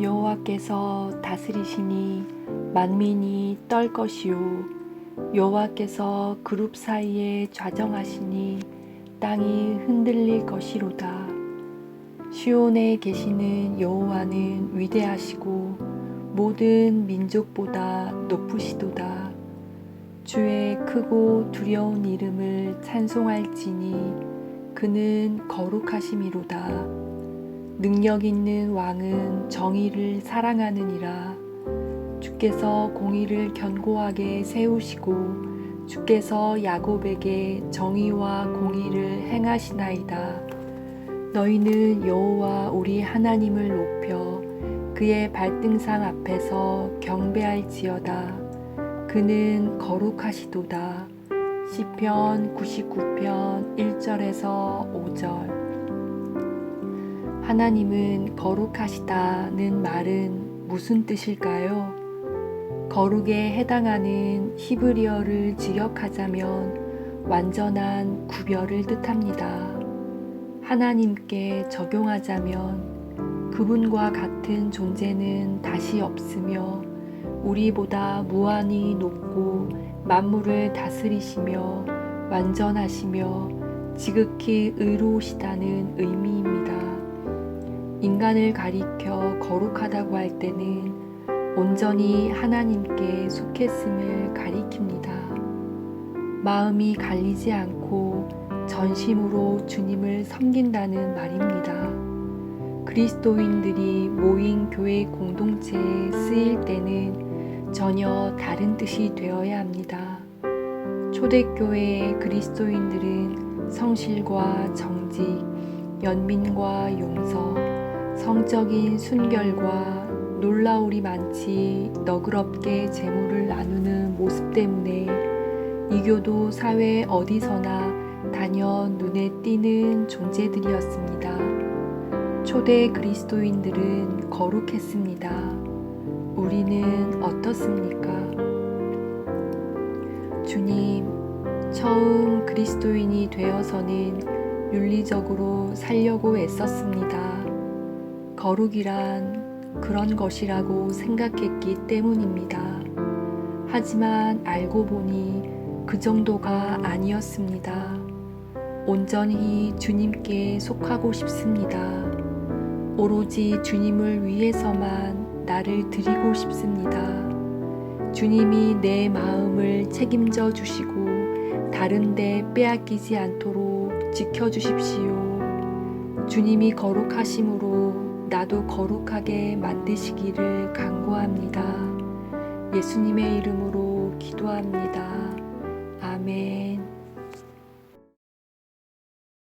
여호와께서 다스리시니 만민이 떨 것이요. 여호와께서 그룹 사이에 좌정하시니 땅이 흔들릴 것이로다. 시온에 계시는 여호와는 위대하시고 모든 민족보다 높으시도다. 주의 크고 두려운 이름을 찬송할지니 그는 거룩하심이로다 능력 있는 왕은 정의를 사랑하느니라 주께서 공의를 견고하게 세우시고 주께서 야곱에게 정의와 공의를 행하시나이다. 너희는 여호와 우리 하나님을 높여 그의 발등상 앞에서 경배할지어다. 그는 거룩하시도다. 시편 99편 1절에서 5절 하나님은 거룩하시다는 말은 무슨 뜻일까요? 거룩에 해당하는 히브리어를 직역하자면 완전한 구별을 뜻합니다. 하나님께 적용하자면 그분과 같은 존재는 다시 없으며 우리보다 무한히 높고 만물을 다스리시며 완전하시며 지극히 의로우시다는 의미입니다. 인간을 가리켜 거룩하다고 할 때는 온전히 하나님께 속했음을 가리킵니다. 마음이 갈리지 않고 전심으로 주님을 섬긴다는 말입니다. 그리스도인들이 모인 교회 공동체에 쓰일 때는 전혀 다른 뜻이 되어야 합니다. 초대교회의 그리스도인들은 성실과 정직, 연민과 용서, 성적인 순결과 놀라울이 많지 너그럽게 재물을 나누는 모습 때문에 이교도 사회 어디서나 단연 눈에 띄는 존재들이었습니다. 초대 그리스도인들은 거룩했습니다. 우리는 어떻습니까? 주님, 처음 그리스도인이 되어서는 윤리적으로 살려고 애썼습니다. 거룩이란 그런 것이라고 생각했기 때문입니다. 하지만 알고 보니 그 정도가 아니었습니다. 온전히 주님께 속하고 싶습니다. 오로지 주님을 위해서만 나를 드리고 싶습니다. 주님이 내 마음을 책임져 주시고 다른데 빼앗기지 않도록 지켜주십시오. 주님이 거룩하심으로 나도 거룩하게 만드시기를 간구합니다. 예수님의 이름으로.